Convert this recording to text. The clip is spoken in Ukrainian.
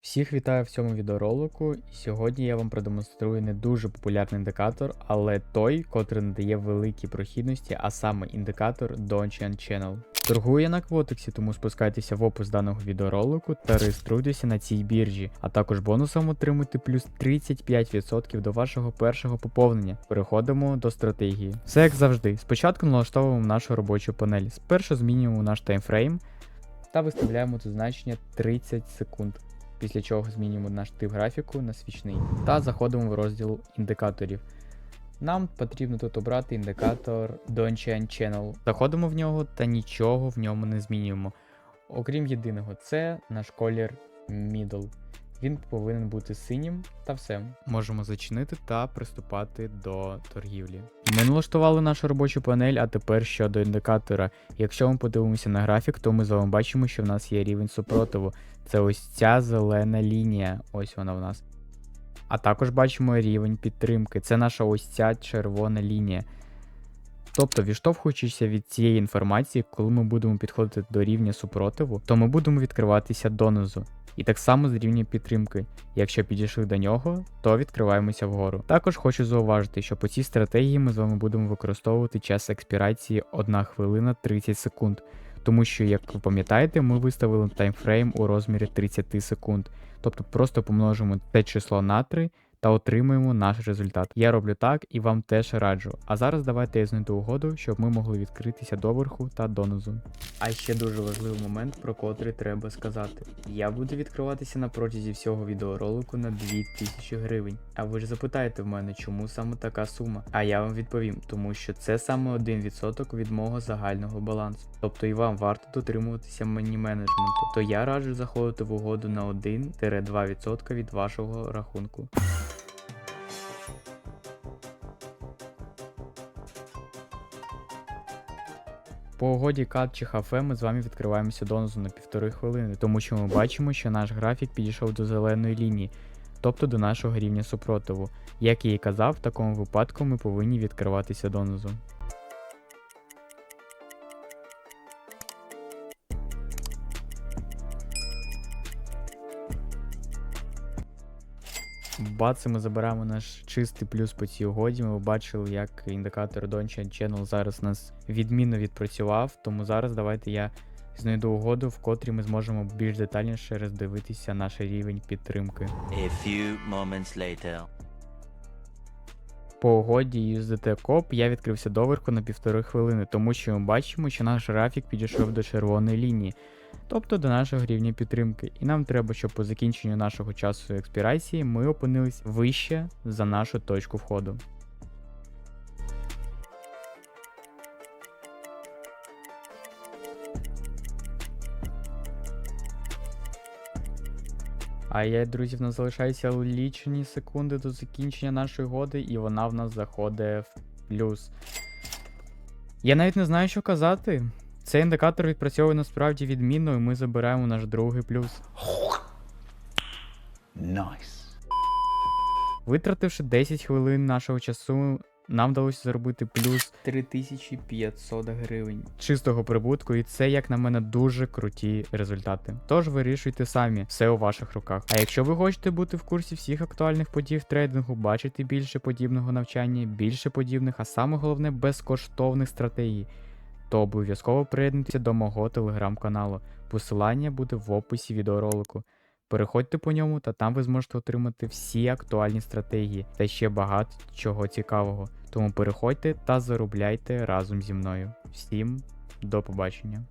Всіх вітаю в цьому відеоролику, і сьогодні я вам продемонструю не дуже популярний індикатор, але той, котрий надає великі прохідності, а саме індикатор Donchian Channel. Торгую я на Квотексі, тому спускайтеся в опис даного відеоролику та реєструйтеся на цій біржі, а також бонусом отримуйте плюс 35% до вашого першого поповнення. Переходимо до стратегії. Все як завжди. Спочатку налаштовуємо нашу робочу панель. Спершу змінюємо наш таймфрейм та виставляємо тут значення 30 секунд після чого змінюємо наш тип графіку на свічний та заходимо в розділ індикаторів. Нам потрібно тут обрати індикатор Donchain Channel. Заходимо в нього та нічого в ньому не змінюємо. Окрім єдиного, це наш колір Middle. Він повинен бути синім та все. Можемо зачинити та приступати до торгівлі. Ми налаштували нашу робочу панель, а тепер щодо індикатора. Якщо ми подивимося на графік, то ми з вами бачимо, що в нас є рівень супротиву. Це ось ця зелена лінія. Ось вона в нас. А також бачимо рівень підтримки. Це наша ось ця червона лінія. Тобто, відштовхуючися від цієї інформації, коли ми будемо підходити до рівня супротиву, то ми будемо відкриватися донизу. І так само з рівня підтримки. Якщо підійшли до нього, то відкриваємося вгору. Також хочу зауважити, що по цій стратегії ми з вами будемо використовувати час експірації 1 хвилина 30 секунд. Тому що, як ви пам'ятаєте, ми виставили таймфрейм у розмірі 30 секунд. Тобто просто помножимо це число на 3 та отримуємо наш результат. Я роблю так і вам теж раджу. А зараз давайте я знайду угоду, щоб ми могли відкритися доверху та донизу. А ще дуже важливий момент, про котрий треба сказати. Я буду відкриватися на протязі всього відеоролику на 2000 гривень. А ви ж запитаєте в мене, чому саме така сума? А я вам відповім, тому що це саме 1% від мого загального балансу. Тобто і вам варто дотримуватися мені менеджменту. То я раджу заходити в угоду на 1-2% від вашого рахунку. По угоді кат чи хафе ми з вами відкриваємося донизу на півтори хвилини, тому що ми бачимо, що наш графік підійшов до зеленої лінії, тобто до нашого рівня супротиву. Як я і казав, в такому випадку ми повинні відкриватися донизу. Бац, ми забираємо наш чистий плюс по цій угоді. Ми бачили, як індикатор Donchian Channel зараз нас відмінно відпрацював. Тому зараз давайте я знайду угоду, в котрій ми зможемо більш детальніше роздивитися наш рівень підтримки. A few moments later. По угоді USDT COP я відкрився доверху на півтори хвилини, тому що ми бачимо, що наш графік підійшов до червоної лінії, тобто до нашого рівня підтримки. І нам треба, щоб по закінченню нашого часу експірації ми опинились вище за нашу точку входу. А я, друзі, в нас залишається лічені секунди до закінчення нашої годи, і вона в нас заходить в плюс. Я навіть не знаю, що казати. Цей індикатор відпрацьовує насправді відмінно, і ми забираємо наш другий плюс. Nice. Витративши 10 хвилин нашого часу, нам вдалося заробити плюс 3500 гривень чистого прибутку, і це, як на мене, дуже круті результати. Тож вирішуйте самі, все у ваших руках. А якщо ви хочете бути в курсі всіх актуальних подій в трейдингу, бачити більше подібного навчання, більше подібних, а саме головне безкоштовних стратегій, то обов'язково приєднуйтеся до мого телеграм-каналу. Посилання буде в описі відеоролику. Переходьте по ньому, та там ви зможете отримати всі актуальні стратегії та ще багато чого цікавого. Тому переходьте та заробляйте разом зі мною. Всім до побачення!